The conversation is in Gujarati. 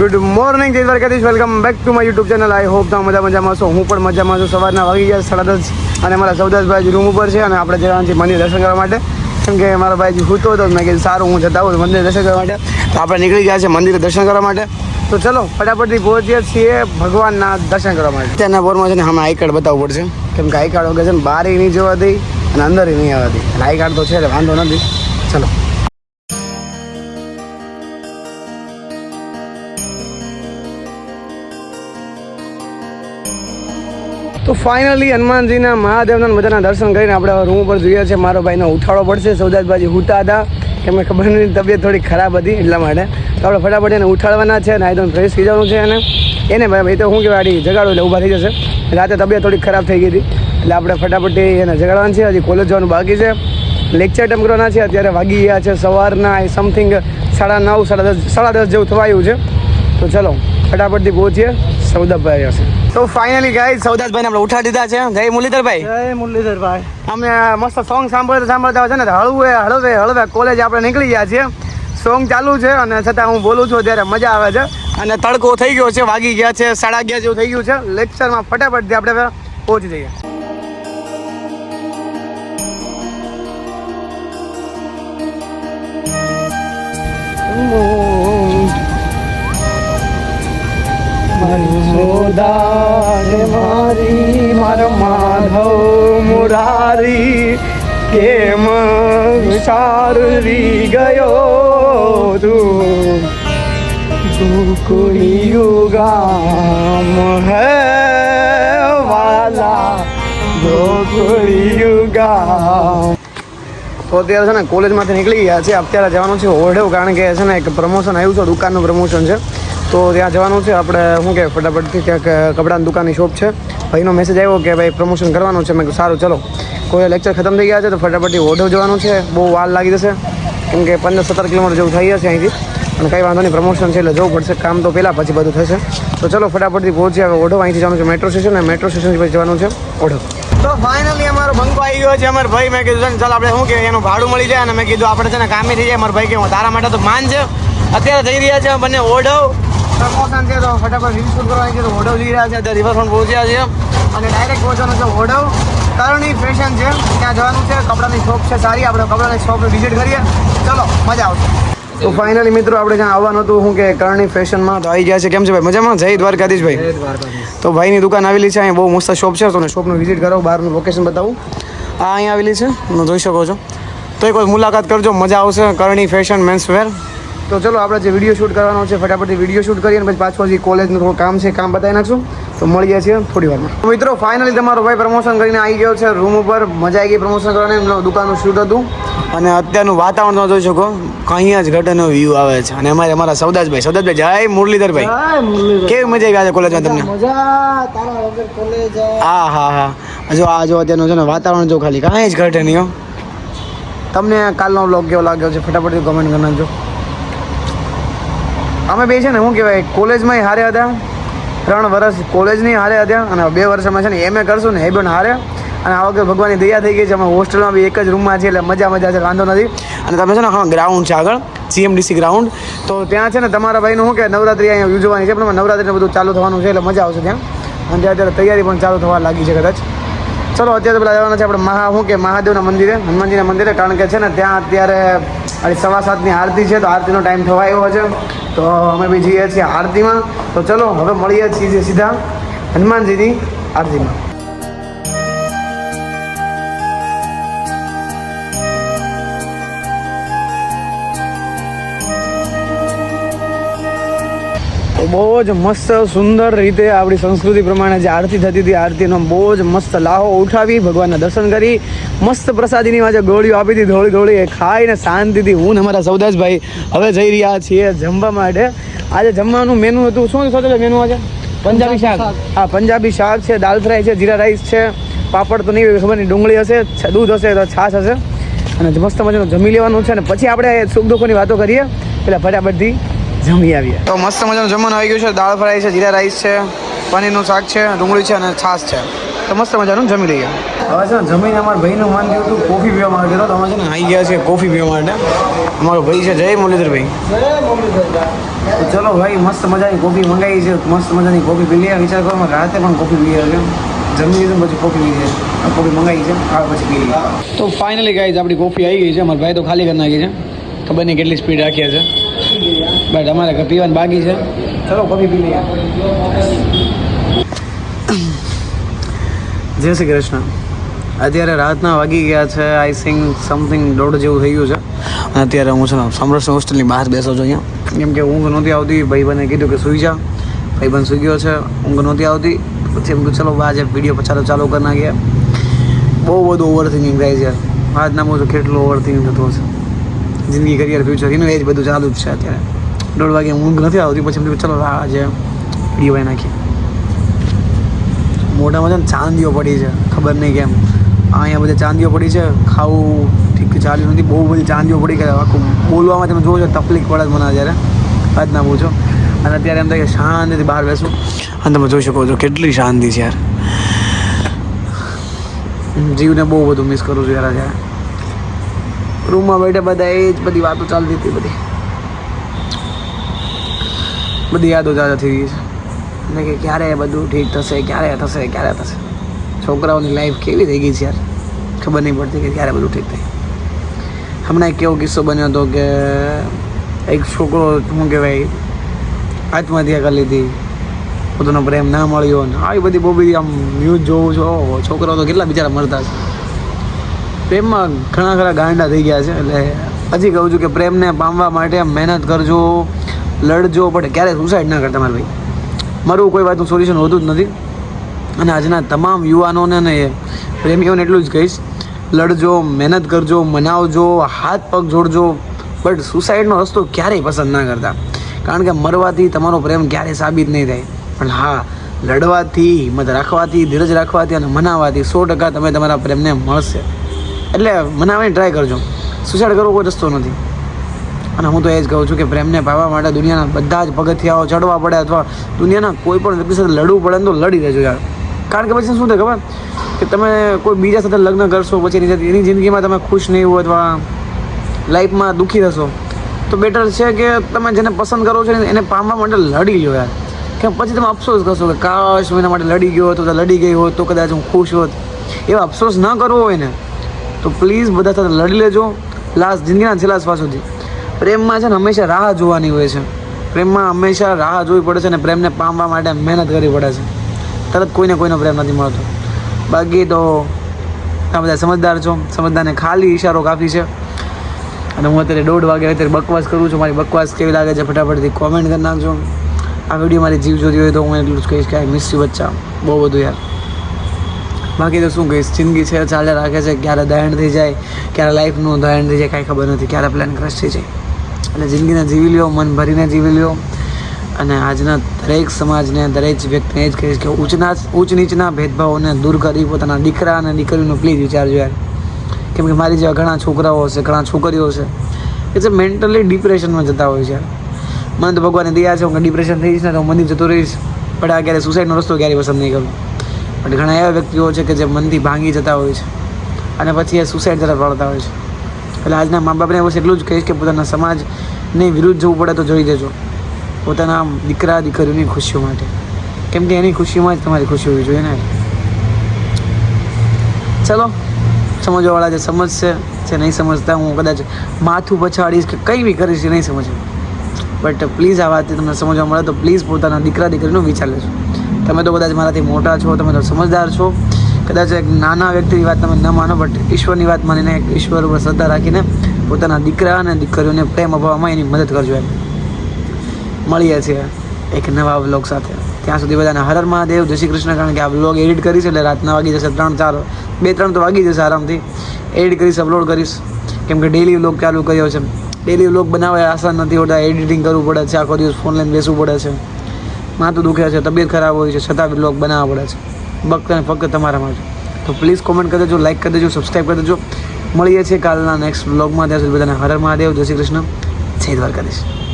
ગુડ મોર્નિંગ જય Dwarkadhish. Welcome back to my YouTube channel I hope તમે મજા મજામાં છો. હું પણ મજામાં છું. સવારના વાગી ગયા સાડા દસ અને મારા સૌદાસભાઈ રૂમ ઉપર છે અને આપણે જવાનું છે મંદિર દર્શન કરવા માટે. કેમ કે મારા ભાઈ સૂતો હતો, મેં કીધું સારું, હું જતા હોઉં મંદિર દર્શન કરવા માટે. તો આપણે નીકળી ગયા છે મંદિર દર્શન કરવા માટે. તો ચલો, ફટાફટથી પહોંચીએ છીએ ભગવાનના દર્શન કરવા માટે. તેના બોરમાં છે ને હમણાં આઈ કાર્ડ બતાવવું પડશે. કેમ કે આઈ કાર્ડ વગર છે ને બહાર નહીં જોવા દઈ અને અંદર નહીં આવવા દઈ અને આઈ કાર્ડ તો છે વાંધો નથી. ચલો. તો ફાઇનલી હનુમાનજીના મહાદેવના બધાના દર્શન કરીને આપણે રૂમ ઉપર જોઈએ છે મારો ભાઈનો ઉઠાડો પડશે. સૌદાસભાઈ હુતા હતા કે ખબર નહીં, તબિયત થોડી ખરાબ હતી એટલા માટે. તો આપણે ફટાફટ એને ઉઠાડવાના છે અને આઈ ફ્રેશ થઈ જવાનું છે એને. એને ભાઈ તો શું કહેવાય જગાડો એટલે ઊભા થઈ જશે. રાતે તબિયત થોડી ખરાબ થઈ ગઈ હતી. એટલે આપણે ફટાફટ એને જગાડવાનું છે. હજી કોલેજ જવાનું બાકી છે. લેક્ચર અટેમ્પ કરવાના છે. અત્યારે વાગી ગયા છે સવારના સમથિંગ સાડા નવ, સાડા દસ સાડા દસ જેવું થવાયું છે. તો ચલો, ફટાફટથી પહોંચીએ. સૌદાભાઈ હશે તો ફાઇનલી ગાઈ સૌદાસભાઈ આપણે ઉઠા દીધા છે. જય મુરલીધરભાઈ. જય મુરલીધરભાઈ. અમે મસ્ત સોંગ સાંભળતા સાંભળતા છે ને હળવે હળવે હળવે કોલેજ આપણે નીકળી ગયા છીએ. સોંગ ચાલુ છે અને છતાં હું બોલું છું ત્યારે મજા આવે છે. અને તડકો થઈ ગયો છે વાગી ગયા છે સાડા અગિયાર જેવું થઈ ગયું છે. લેક્ચરમાં ફટાફટથી આપણે પહોંચી જઈએ. મારી મારી, માર માધવ મુરારી, કેમ સારી ગયો તું? કોઈ યુગામ હે તો અત્યારે છે ને કોલેજમાંથી નીકળી ગયા છે અત્યારે જવાનું છે ઓઢવ કારણ કે છે ને એક પ્રમોશન આવ્યું છે, દુકાનનું પ્રમોશન છે. તો ત્યાં જવાનું છે. આપણે શું કે ફટાફટથી ક્યાંક કપડાની દુકાનની શોપ છે. ભાઈનો મેસેજ આવ્યો કે, ભાઈ પ્રમોશન કરવાનું છે. મેં સારું, ચલો. કોઈ લેક્ચર ખતમ થઈ ગયા છે, તો ફટાફટથી ઓઢવ જવાનું છે. બહુ વાર લાગી જશે. કેમ કે પંદર સત્તર કિલોમીટર જેવું થઈ જશે અહીંથી. અને કંઈ વાંધો નહીં પ્રમોશન છે એટલે જવું પડશે. કામ તો પહેલાં પછી બધું થશે. તો ચલો, ફટાફટથી પહોંચી હવે ઓઢવ અહીંથી જવાનું છે મેટ્રો સ્ટેશન અને મેટ્રો સ્ટેશન પછી જવાનું છે ઓઢવ તો ફાઇનલી અમારો બંકો આવી ગયો છે. અમાર ભાઈ મેં કીધું, ચાલ આપણે શું કે એનું ભાડું મળી જાય. અને મેં કીધું, આપણે છે ને કામે થઈ જાય. મારો ભાઈ કે તારા માટે તો માન છે અત્યારે થઈ રહ્યા છે બંને ઓઢવ પ્રમોશન છે તો ફટાફટ રીલ શૂટ કરવાની છે તો ઓઢવ જઈ રહ્યા છે અત્યારે રિવરફ્રન્ટ પહોંચ્યા છે. અને ડાયરેક્ટ પહોંચવાનું છે ઓઢવ કરણી ફેશન છે ત્યાં જવાનું છે કપડાની શોપ છે સારી આપણે કપડાની શોપ વિઝિટ કરીએ. ચલો મજા આવશે. તો ફાઇનલી મિત્રો આપણે જ્યાં આવવાનું હતું શું કે કરણી ફેશનમાં તો આવી ગયા છે. કેમ છે ભાઈ? મજામાં? જય દ્વારકાધીશ ભાઈ. તો ભાઈની દુકાન આવેલી છે અહીંયા બહુ મસ્ત શોપ છે. તો શોપનું વિઝિટ કરો બહારનું લોકેશન બતાવું. આ અહીંયા આવેલી છે તમે જોઈ શકો છો. તો એક વાર મુલાકાત કરજો મજા આવશે. કરણી ફેશન મેન્સ વેર તો ચલો આપણે જે વીડિયો શૂટ કરવાનો છે ફટાફટથી વીડિયો શૂટ કરીએ અને પછી પાછું હજી કોલેજનું થોડું કામ છે કામ બતાવી નાખશું. તો મળીએ છીએ થોડી વારમાં. તો મિત્રો ફાઇનલી તમારો ભાઈ પ્રમોશન કરીને આવી ગયો છે રૂમ ઉપર મજા આવી ગઈ પ્રમોશન કરવાની. દુકાનનું શૂટ હતું. અને અત્યારનું વાતાવરણ તમે જોઈ શકો અહીંયા જ ઘટનો વ્યૂ આવે છે. અને અમારે અમારા સૌદાજભાઈ સૌદાસભાઈ જય મુરલીધરભાઈ. કેવી મજા આવી આજે કોલેજમાં તમને? હા હા હા. જો આ જો અત્યારનું છે ને વાતાવરણ જો ખાલી કાંઈ જ ઘટે નહીં હો. તમને કાલનો બ્લોગ કેવો લાગ્યો છે? ફટાફટથી કમેન્ટ કરી નાખજો. અમે બે છે ને શું કહેવાય કોલેજમાં હારે હતા. ત્રણ વર્ષ કોલેજની હારે હતા અને બે વર્ષમાં છે ને એમએ કરશું ને, એ પણ હારે અને આ વખતે ભગવાનની દયા થઈ ગઈ છે, અમે હોસ્ટેલમાં બી એક જ રૂમમાં છીએ, એટલે મજા મજા છે, વાંધો નથી. અને તમે છે ને, હા ગ્રાઉન્ડ છે આગળ સીએમડીસી ગ્રાઉન્ડ તો ત્યાં છે ને, તમારા ભાઈનું શું કે નવરાત્રી અહીંયા ઉજવવાની છે, પણ નવરાત્રીને બધું ચાલુ થવાનું છે, એટલે મજા આવશે ત્યાં. અને ત્યાં અત્યારે તૈયારી પણ ચાલુ થવા લાગી છે, કદાચ. ચલો, અત્યારે પેલા જવાના છે આપણે મહા, શું કે, મહાદેવના મંદિરે, હનુમાનજીના મંદિરે, કારણ કે છે ને ત્યાં અત્યારે સવા સાતની આરતી છે, તો આરતીનો ટાઈમ થવા આવ્યો છે. તો અમે બી જઈએ છીએ આરતીમાં. તો ચલો, હવે મળીએ છીએ સીધા હનુમાનજીની આરતીમાં. તો બહુ જ મસ્ત સુંદર રીતે આપણી સંસ્કૃતિ પ્રમાણે જે આરતી થતી હતી આરતીનો બહુ જ મસ્ત લાહો ઉઠાવી ભગવાનના દર્શન કરી મસ્ત પ્રસાદીની વાંચે ગોળીઓ આપી હતી ધોળી ધોળી એ ખાઈને શાંતિથી હું ને અમારા સૌદાસભાઈ હવે જઈ રહ્યા છીએ જમવા માટે. આજે જમવાનું મેનુ હતું શું સોચે મેનુ આજે? પંજાબી શાક. હા પંજાબી શાક છે દાલ ફ્રાય છે જીરા રાઈસ છે પાપડ તો નહીં ખબર નહીં ડુંગળી હશે દૂધ હશે તો છાશ હશે. અને મસ્ત મજાનું જમી લેવાનું છે અને પછી આપણે સુખ દુઃખોની વાતો કરીએ. પેલા ફટાફટથી જમી આવ્યા તો મસ્ત મજાનું જમવાનું આવી ગયું છે. દાળ ફ્રાય છે જીરા રાઈસ છે પનીરનું શાક છે ડુંગળી છે અને છાશ છે. તો મસ્ત મજાનું જમી લઈએ. હવે છે ને જમીને અમારા ભાઈનું મન થયું હતું કોફી પીવા માટે તો અમે છે ને આવી ગયા છે કોફી પીવા માટે. અમારો ભાઈ છે જય મુરલીધરભાઈ. જય તો ચલો ભાઈ મસ્ત મજાની કોફી મંગાવી છે. મસ્ત મજાની કોફી પી લઈએ. વિચાર કરો રાતે પણ કોફી પીએ છે જમી લીધું પછી કોફી પી છે કોફી મંગાવી છે આ પછી પી તો ફાઇનલી ગાઈઝ આપણી કોફી આવી ગઈ છે. અમારા ભાઈ તો ખાલી કરી નાખી છે. ખબર નહીં કેટલી સ્પીડ રાખીએ છે. બટ અમારે પીવાનું બાકી છે? ચલો કોફી પી લઈએ. જય શ્રી કૃષ્ણ. અત્યારે રાતના વાગી ગયા છે આઈ થિંક સમથિંગ દોઢ જેવું થઈ ગયું છે. અને અત્યારે હું છે ને સમરસ હોસ્ટેલની બહાર બેસો છું અહીંયા. કેમ કે ઊંઘ નહોતી આવતી ભાઈબંધે કીધું કે સૂઈ જા. ભાઈબંધ સૂઈ ગયો છે ઊંઘ નહોતી આવતી. પછી એમ કે ચલો આજે વીડિયો પછાડો ચાલુ કરી નાખીએ. બહુ બધું ઓવર થિંકિંગ થાય છે આજના મુજબ કેટલું ઓવર થિંકિંગ થતું હશે. જિંદગી કરિયર ફ્યુચર એનું એ જ બધું ચાલુ જ છે અત્યારે. દોઢ વાગે ઊંઘ નથી આવતી, પછી એમ ચલો આજે વીડિયો બનાવી નાખીએ. મોઢામાં છે ને ચાંદીઓ પડી છે, ખબર નહીં કેમ. અહીંયા બધા ચાંદીઓ પડી છે, ખાવું ઠીક ચાલ્યું નથી, બહુ બધી ચાંદીઓ પડી ગયા આખું બોલવામાં તમે જોવો છો, તકલીફ પડે મને જ્યારે આજના પૂછો. અને અત્યારે એમ થાય કે શાંતિથી બહાર બેસું. અને તમે જોઈ શકો છો કેટલી શાંતિ છે યાર. જીવને બહુ બધું મિસ કરું છું યાર આજે રૂમમાં બેઠે બધા એ જ બધી વાતો ચાલતી હતી બધી. બધી યાદો તાજા થઈ ગઈ છે. એટલે કે ક્યારે બધું ઠીક થશે? ક્યારે થશે? ક્યારે થશે? છોકરાઓની લાઈફ કેવી થઈ ગઈ છે યાર? ખબર નહીં પડતી કે ક્યારે બધું ઠીક થાય. હમણાં એક કેવો કિસ્સો બન્યો હતો કે એક છોકરો, શું કહેવાય, આત્મહત્યા કરી લીધી. પોતાનો પ્રેમ ના મળ્યો ને આવી બધી બહુ બધી આમ ન્યૂઝ જોઉં છું. છોકરાઓ તો કેટલા બિચારા મરતા છે પ્રેમમાં ઘણા ખરા ગાંડા થઈ ગયા છે. એટલે હજી કહું છું કે પ્રેમને પામવા માટે મહેનત કરજો, લડજો, પણ ક્યારેય સુસાઇડ ના કરતા મારા ભાઈ. મારું કોઈ વાતનું સોલ્યુશન હોતું જ નથી. અને આજના તમામ યુવાનોને ને પ્રેમીઓને એટલું જ કહીશ, લડજો, મહેનત કરજો, મનાવજો, હાથ પગ જોડજો, બટ સુસાઇડનો રસ્તો ક્યારેય પસંદ ના કરતા. કારણ કે મરવાથી તમારો પ્રેમ ક્યારેય સાબિત નહીં થાય. પણ હા, લડવાથી, હિંમત રાખવાથી, ધીરજ રાખવાથી અને મનાવવાથી સો ટકા તમે તમારા પ્રેમને મળશે. એટલે મનાવવાની ટ્રાય કરજો. સુસાઇડ કરવો કોઈ રસ્તો નથી. અને હું તો એ જ કહું છું કે પ્રેમને પાવા માટે દુનિયાના બધા જ પગથિયાઓ ચડવા પડે અથવા દુનિયાના કોઈ પણ વ્યક્તિ સાથે લડવું પડે તો લડી દેજો યાર. કારણ કે પછી શું થાય ખબર? કે તમે કોઈ બીજા સાથે લગ્ન કરશો, પછી એની એની જિંદગીમાં તમે ખુશ નહીં હો અથવા લાઈફમાં દુઃખી થશો તો બેટર છે કે તમે જેને પસંદ કરો છો એને પામવા માટે લડી લો યાર. કે પછી તમે અફસોસ કરશો કે કાશ એના માટે લડી ગયો હતો લડી ગઈ હોત, તો કદાચ હું ખુશ હોત. એવા અફસોસ ન કરવો હોય ને. તો પ્લીઝ બધા સાથે લડી લેજો. લાસ્ટ જિંદગીના છેલ્લા શ્વાસ સુધી. પ્રેમમાં છે ને હંમેશા રાહ જોવાની હોય છે. પ્રેમમાં હંમેશા રાહ જોવી પડે છે અને પ્રેમને પામવા માટે મહેનત કરવી પડે છે. તરત કોઈને કોઈનો પ્રેમ નથી મળતો. બાકી તો તમે બધા સમજદાર છો. સમજદારને ખાલી ઈશારો કાફી છે. અને હું અત્યારે દોઢ વાગે અત્યારે બકવાસ કરું છું. મારી બકવાસ કેવી લાગે છે ફટાફટથી કોમેન્ટ કરી નાખજો. આ વીડિયો મારી જીવ જોતી હોય તો હું એટલું જ કહીશ કે મિસ યુ બચ્ચા. બહુ બધું યાર. બાકી તો શું કહીશ, જિંદગી છે ચાલે રાખે છે, ક્યારે દહેણ થઈ જાય, ક્યારે લાઈફનું દહેણ થઈ જાય, કાંઈ ખબર નથી, ક્યારે પ્લાન ક્રશ થઈ જાય. એટલે જિંદગીને જીવી લ્યો, મન ભરીને જીવી લ્યો. અને આજના દરેક સમાજને, દરેક વ્યક્તિને એ જ કહીશ કે ઊંચના ઊંચ નીચના ભેદભાવોને દૂર કરી, પોતાના દીકરા અને દીકરીનું પ્લીઝ વિચારજો યાર. કેમ કે મારી જેવા ઘણા છોકરાઓ હશે, ઘણા છોકરીઓ છે કે જે મેન્ટલી ડિપ્રેશનમાં જતા હોય છે મને તો ભગવાનની દયા છે, હું ડિપ્રેશન થઈશ ને તો હું મંદિર જતો રહીશ, પણ આ ક્યારે સુસાઇડનો રસ્તો ક્યારેય પસંદ નહીં કરું. પણ ઘણા એવા વ્યક્તિઓ છે કે જે મનથી ભાંગી જતા હોય છે અને પછી એ સુસાઇડ તરફ વળતા હોય છે. એટલે આજના મા બાપને બસ એટલું જ કહીશ કે પોતાના સમાજની વિરુદ્ધ જવું પડે તો જોઈ દેજો પોતાના દીકરા દીકરીઓની ખુશીઓ માટે. કેમ કે એની ખુશીમાં જ તમારી ખુશી હોવી જોઈએ ને? ચલો, સમજવાવાળા જે સમજશે, જે નહીં સમજતા હું કદાચ માથું પછાડીશ કે કંઈ બી કરીશ એ નહીં સમજે. બટ પ્લીઝ આ વાત તમને સમજવા મળે તો પ્લીઝ પોતાના દીકરા દીકરીનો વિચાર લેજો. તમે તો કદાચ મારાથી મોટા છો, તમે તો સમજદાર છો. કદાચ એક નાના વ્યક્તિની વાત તમે ન માનો બટ ઈશ્વરની વાત માનીને એક ઈશ્વર ઉપર શ્રદ્ધા રાખીને પોતાના દીકરા અને દીકરીઓને પ્રેમ અપાવવામાં એની મદદ કરજો એમ. મળીએ છીએ એક નવા બ્લોગ સાથે. ત્યાં સુધી બધાને હરર મહાદેવ, જય શ્રી કૃષ્ણ, કારણ કે આ બ્લોગ એડિટ કરીશ એટલે રાતના વાગી જશે ત્રણ ચાર, બે ત્રણ તો વાગી જશે આરામથી. એડિટ કરીશ અપલોડ કરીશ. કેમ કે ડેલી વ્લોગ ચાલુ કર્યો છે. ડેલી વ્લોગ બનાવવા આસાન નથી હોતા એડિટિંગ કરવું પડે છે, આખો દિવસ ફોન લઈને બેસવું પડે છે. માથું દુખે છે, તબિયત ખરાબ હોય છે, છતાં બ્લોગ બનાવવા પડે છે. ફક્ત અને ફક્ત તમારા માટે. તો પ્લીઝ કોમેન્ટ કરી દેજો લાઇક કરી દેજો સબસ્ક્રાઈબ કરી દેજો. મળીએ છીએ કાલના નેક્સ્ટ બ્લોગમાં ત્યાં સુધી બધાને હર મહાદેવ, જય શ્રી કૃષ્ણ. જય દ્વારકાધીશ.